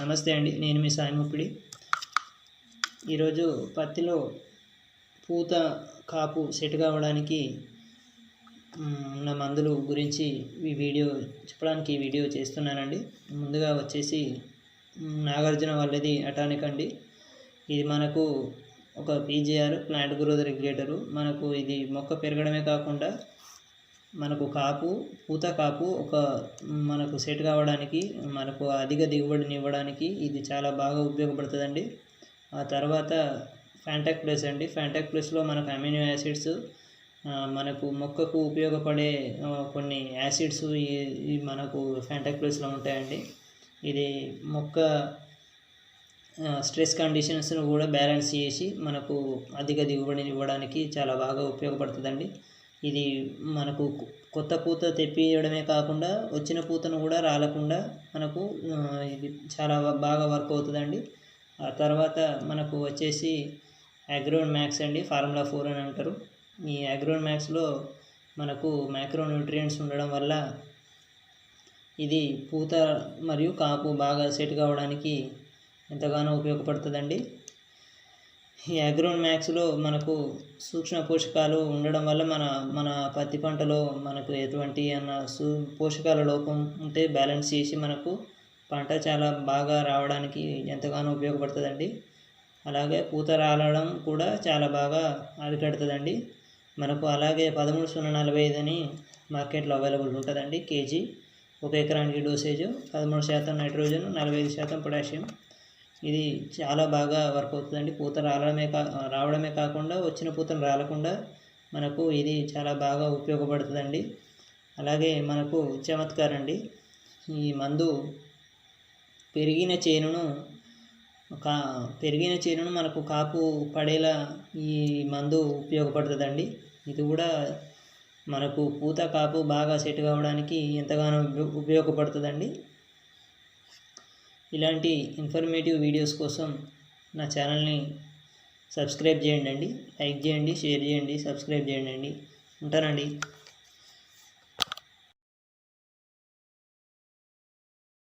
నమస్తే అండి నేను మీ సాయి ముప్పిడి ఈరోజు పత్తిలో పూత కాపు సెట్ కావడానికి ఉన్న మందులు గురించి ఈ వీడియో చెప్పడానికి ఈ వీడియో చేస్తున్నానండి. ముందుగా వచ్చేసి నాగార్జున వాళ్ళది అటానిక్ అండి. ఇది మనకు ఒక పీజీఆర్ ప్లాంట్ గ్రోత్ రెగ్యులేటరు. మనకు ఇది మొక్క పెరగడమే కాకుండా మనకు కాపు పూత కాపు ఒక మనకు సెట్ కావడానికి మనకు అధిక దిగుబడిని ఇవ్వడానికి ఇది చాలా బాగా ఉపయోగపడుతుందండి. ఆ తర్వాత ఫ్యాంటాక్ ప్లస్ అండి. ఫ్యాంటాక్ ప్లస్లో మనకు అమినో యాసిడ్స్ మనకు మొక్కకు ఉపయోగపడే కొన్ని యాసిడ్స్ ఈ ఈ మనకు ఫ్యాంటాక్ ప్లస్లో ఉంటాయండి. ఇది మొక్క స్ట్రెస్ కండిషన్స్ను కూడా బ్యాలెన్స్ చేసి మనకు అధిక దిగుబడిని ఇవ్వడానికి చాలా బాగా ఉపయోగపడుతుందండి. ఇది మనకు కొత్త పూత తెప్పియడమే కాకుండా వచ్చిన పూతను కూడా రాలకుండా మనకు ఇది చాలా బాగా వర్క్ అవుతుందండి. ఆ తర్వాత మనకు వచ్చేసి అగ్రోన్ మ్యాక్స్ అండి ఫార్ములా ఫోర్ అని అంటారు. ఈ అగ్రోన్ మ్యాక్స్లో మనకు మైక్రో న్యూట్రియంట్స్ ఉండడం వల్ల ఇది పూత మరియు కాపు బాగా సెట్ కావడానికి ఎంతగానో ఉపయోగపడుతుందండి. ఈ అగ్రోన్ మ్యాక్స్లో మనకు సూక్ష్మ పోషకాలు ఉండడం వల్ల మన మన పత్తి పంటలో మనకు ఎటువంటి అన్న సూ పోషకాల లోపం ఉంటే బ్యాలెన్స్ చేసి మనకు పంట చాలా బాగా రావడానికి ఎంతగానో ఉపయోగపడుతుందండి. అలాగే పూత రాలడం కూడా చాలా బాగా అరికడుతుందండి. మనకు అలాగే పదమూడు సున్నా నలభై ఐదు అని మార్కెట్లో అవైలబుల్ ఉంటుందండి కేజీ. ఒక ఎకరానికి డోసేజ్ పదమూడు శాతం నైట్రోజన్ నలభై ఐదు శాతం పొటాషియం. ఇది చాలా బాగా వర్క్ అవుతుందండి. పూత రావడమే కా రావడమే కాకుండా వచ్చిన పూతను రాలకుండా మనకు ఇది చాలా బాగా ఉపయోగపడుతుందండి. అలాగే మనకు చమత్కారండి. ఈ మందు పెరిగిన చేనును కా పెరిగిన చేనును మనకు కాపు పడేలా ఈ మందు ఉపయోగపడుతుందండి. ఇది కూడా మనకు పూత కాపు బాగా సెట్ కావడానికి ఎంతగానో ఉపయోగపడుతుందండి. ఇలాంటి ఇన్ఫర్మేటివ్ వీడియోస్ కోసం నా ఛానల్ని సబ్స్క్రైబ్ చేయండి లైక్ చేయండి షేర్ చేయండి సబ్స్క్రైబ్ చేయండి ఉంటానండి.